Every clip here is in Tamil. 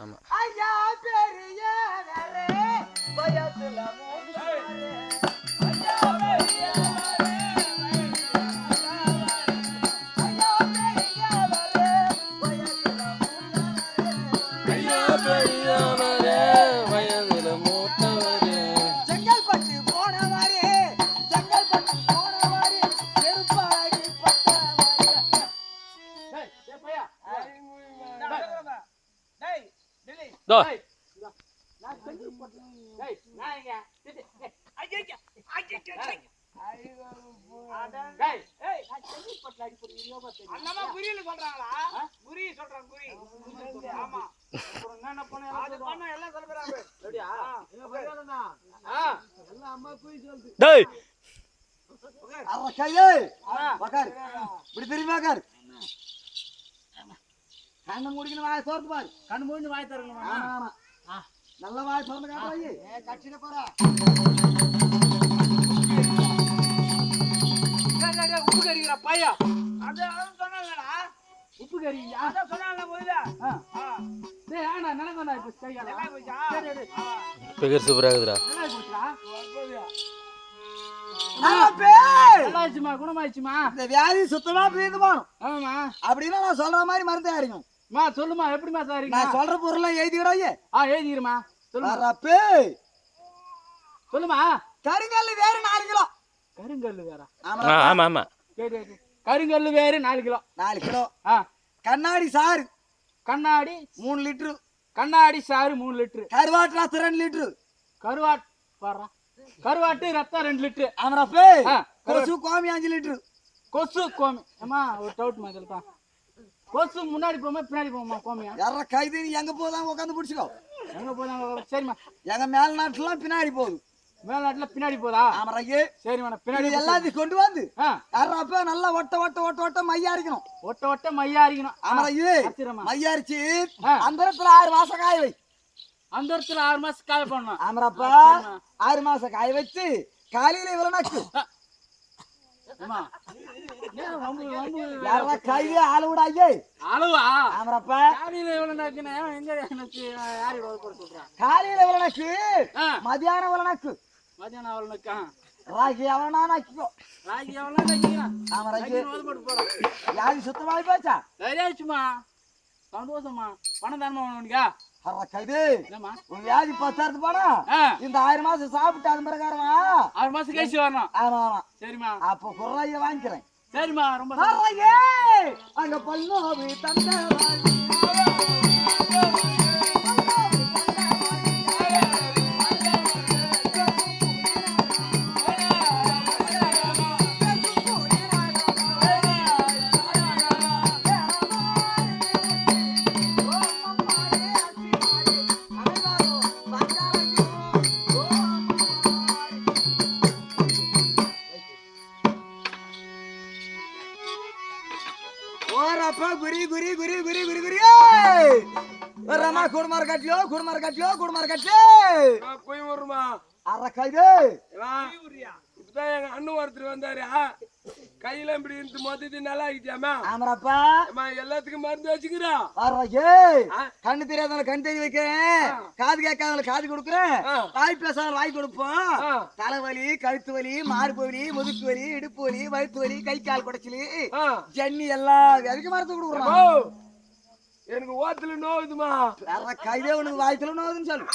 ஆமா. ஐயா பெரிய வயசுல அண்ணமா குறியில சொல்றாங்களா? குறி சொல்றாங்க குறி. ஆமா. அப்புறம் என்ன பண்ண அது பண்ண எல்லாம் சொல்றாங்க ரெடியா? எல்லாம் அம்மா போய் சொல்லுது. டேய். இப்படி திரும்பி கண்ணு மூடிக்கணும் வாய சோர்த்து பாரு. கண்ணு மூடி வாய் தரணும் ஆமா, ஆமா. நல்ல வாய திறந்து காட்டுறாயி கட்சியில போறா. உப்பு கறிக்கிற பையா? அது சொன்னாங்கடா உப்பு கறியா அதான் சொன்னாங்க முதல்ல. டேய் ஆனா நினைக்க நான் இப்ப கை கால வெங்காயம் போச்சா? சரி. சரி பிகர் சூப்பரா குணமாச்சுமா இந்த வியாதி சுத்தமா போயிருந்து போகணும். ஆமாமா அப்படின்னா நான் சொல்ற மாதிரி மருந்து அரைக்கும் மா சொல்லுமா எப்படிமா சாரிங்க நான் சொல்ற பொருளை எழுதிக்கிறாயே ஆ எழுதிக்கிறமா சொல்லுமா. வரப்பே சொல்லுமா. கருங்கல் வேற நாலு கிலோ. கருங்கல்லு வேற. ஆமா சரி சரி வேறு நாலு கிலோ. நாலு கிலோ. ஆ. கண்ணாடி சாறு. கண்ணாடி. மூணு லிட்டரு கண்ணாடி சாறு மூணு லிட்டரு கருவாட்டு ரசம் ரெண்டு லிட்டரு கருவாட் வர்றா கருவாட்டு ரத்தம் ரெண்டு லிட்டரு ஆமாப்பே கொசு கோமி அஞ்சு லிட்டரு கொசு கோமி. அம்மா ஒரு டவுட் மாதிரி தான் கொசு முன்னாடி போமா பின்னாடி போமா கோமியா? யார கைது நீ எங்க போதாங்க உட்காந்து பிடிச்சிக்கோ. எங்க போதாங்க சரிம்மா. எங்க மேல் நாட்டுலாம் பின்னாடி போகுது. மேல்நாட்டுல பின்னாடி போதா ஆமரைக்கு சரிம்மா பின்னாடி எல்லாத்தையும் கொண்டு வந்து. ஆ. யாரப்ப நல்லா ஒட்ட ஒட்ட ஒட்ட ஒட்ட மையா அரைக்கணும் ஒட்ட ஒட்ட மையா அரிக்கணும் அரிச்சிரம்மா மையா அரிச்சு. அந்த இடத்துல ஆறு மாசம் காய வை. அந்த இடத்துல ஆறு மாசம் காய பண்ணணும் சரிம்மா. ஆறு மாசம் காய வச்சு காலையில இவ்வளவு நாக்கு. யாரா கையில ஆளு விடாயே அளவா ஆமரப்பா காலையில எவ்வளவு நாக்குனா எங்க எனக்கு யாரு காலையில நாக்கு ஆ. மதியானம் இவ்வளவு நாக்கு மதியானம் அவ்வளவு நாக்கா ராகி அவனா நாக்கிக்கோ ராகி எவ்வளவு நாக்கிக்கிறான் ஆமரைக்கு ராகி போறோம் யாரு போச்சா? சரியாச்சுமா. சந்தோஷமா? பணம் தானமா உனக்கா வியாதி பத்தாயிரத்து போனா இந்த ஆயிரம் மாசம் சாப்பிட்டு அது பிரகாரமா ஆறு மாசம் கழிச்சு வரணும். ஆமா ஆமா. சரிம்மா. அப்போ குர்ராய வாங்கிக்கிறேன். சரிம்மா ரொம்ப அங்க பல்லோவி தந்தவாணி ಅವರಪ್ಪ ಗುರಿ ಗುರಿ ಗುರಿ ಗುರಿ ಗುರಿ ಗುರಿ ರಮ ಕುಡ್ ಮಾರ್ಕಟ್ಲು ಕುಡ್ ಮಾರ್ಕಟ್ಲು ಕುಡ್ ಮಾರ್ಕಟ್ಲೆ ಅರ ಕೈದೆ எங்க அண்ணன் ஒருத்தர் வந்தாரு. கையில இப்படி இருந்து மொத்தத்தையும் நல்லா ஆகிட்டியாமா ஆமாப்பா எல்லாத்துக்கும் மருந்து வச்சுக்கிறோம். கண்ணு தெரியாத கண் தெரிய வைக்க காது கேட்காத காது கொடுக்குறேன். வாய் பேசாத வாய் கொடுப்போம். தலைவலி கழுத்து வலி மார்பு வலி முதுக்கு வலி இடுப்பு வலி வயிற்று வலி கை கால் குடைச்சலி ஜன்னி எல்லாம் அதுக்கு மருந்து கொடுக்குறோம் எனக்கு ஓத்துல நோவுதுமா. கையிலே உனக்கு வாய்த்துல நோவுதுன்னு சொல்லு.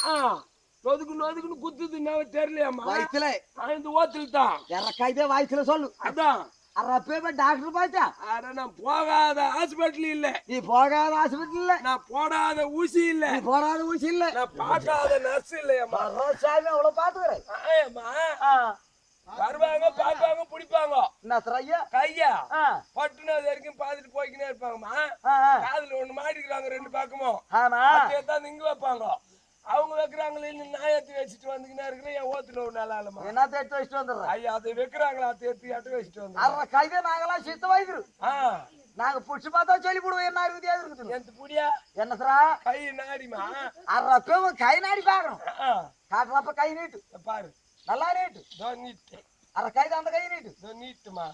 நொதுக்கு நொதுக்குன்னு குத்துது என்ன தெரியலையாம்மா? வயிற்றுல ஆ, இந்த ஓத்துல தான் எற கைதே வாய்த்துல சொல்லு. அதான். அறப்பே போய் டாக்டர் பார்த்தா அட நான் போகாத ஹாஸ்பிட்டல் இல்ல. நீ போகாத ஆஸ்பத்திரி இல்ல. நான் போடாத ஊசி இல்ல. நீ போடாத ஊசி இல்ல. நான் பார்க்காத நர்ஸ் இல்லையம்மா. சாமி அவ்வளவு பாத்துக்கிறேன் ஆயம்மா. வருவாங்க பார்ப்பாங்க பிடிப்பாங்க. என்ன ஐயா? கையா? பட்டுனு அது வரைக்கும் பார்த்துட்டு போய்க்கினே இருப்பாங்கம்மா. காதுல ஒண்ணு மாட்டிக்கிறாங்க ரெண்டு பக்கமும். ஆமா. தான் இங்க வைப்பாங்க. அவங்க வைக்கிறாங்களே நீ நாயத்தை வச்சுட்டு வந்துக்கினே இருக்கிறேன் என் ஓத்துல ஒரு நல்லா இல்லம்மா என்ன தேய்ச்சி வச்சுட்டு வந்துடுறேன் ஐயா அதை வைக்கிறாங்களா அதை எடுத்து எட்டு வச்சுட்டு வந்து அற கைதே நாங்கெல்லாம் சித்த வைத்திரு ஆ. நாங்க புடிச்சு பார்த்தா சொல்லி போடுவோம் என்ன இருக்குது ஏது இருக்குது? எந்த புடியா? என்ன சரா கை நாடிமா? அறப்பே கை நாடி பாக்கணும் ஆ, காட்டுறப்ப கை நீட்டு. பாரு. நல்லா நீட்டு. நீட்டு. அற கைது அந்த கை நீட்டு. நீட்டுமா?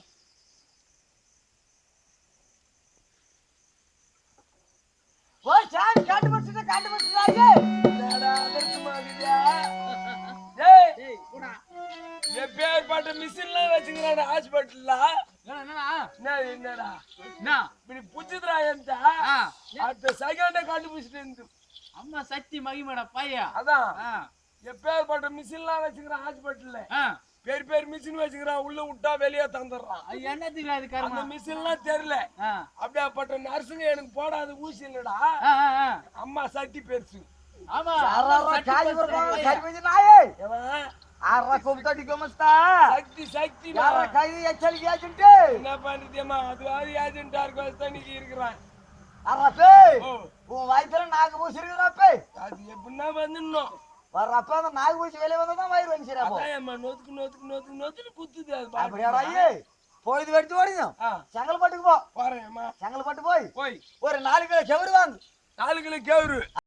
எப்பேற்பட்ட மிஷின்லாம் வச்சுக்கிறான் ஹாஸ்பிட்டல்ல என்னடா என்ன என்னடா? என்ன? இப்படி அடுத்த செகண்டே கண்டுபிடிச்சிட்டு இருந்து. அம்மா சக்தி மகிமடா பையா. அதான். ஆ. எப்பேற்பட்ட மிஷின்லாம் வச்சுக்கிறான் ஹாஸ்பிட்டல்ல பெரிய பெரிய மிஷின் வச்சுக்கிறான் உள்ள விட்டா வெளியே தந்துடுறான். அது என்னத்துக்கு அது அந்த மிஷின்லாம் தெரியல. அப்படியாப்பட்ட நர்ஸுங்க எனக்கு போடாத ஊசி இல்லடா. அம்மா சட்டி பெருசு. ஆமா ஆறா கொம்புத்தாடி கொமஸ்தா. சக்தி சக்தி யாரா காய் எச்சரிக்கை ஆச்சுட்டு என்ன பண்ணுதியம்மா அதுவாது ஏஜென்டா இருக்க தண்ணிக்கு இருக்கிறான். அரப்பே ஓ. உன் வாய்ப்புல நாக்கு பூசி இருக்கிறப்பே அது எப்படின்னா வந்துடணும். வர்றப்ப அந்த நாக்கு பூசி வெளியே வந்தா வயிறு வந்துச்சு அப்போ. அதான் ஏம்மா நொத்துக்கு நொத்துக்கு நொத்துக்கு நொத்துக்கு குத்துது அது அப்படியா. ஐயே? பொழுது வெடித்து ஓடிங்க ஆ. செங்கல்பட்டுக்கு போ. போறேன் அம்மா செங்கல்பட்டு போய். போய். ஒரு நாலு கிலோ செவரு வாங்கு. நாலு கிலோ கேவுரு.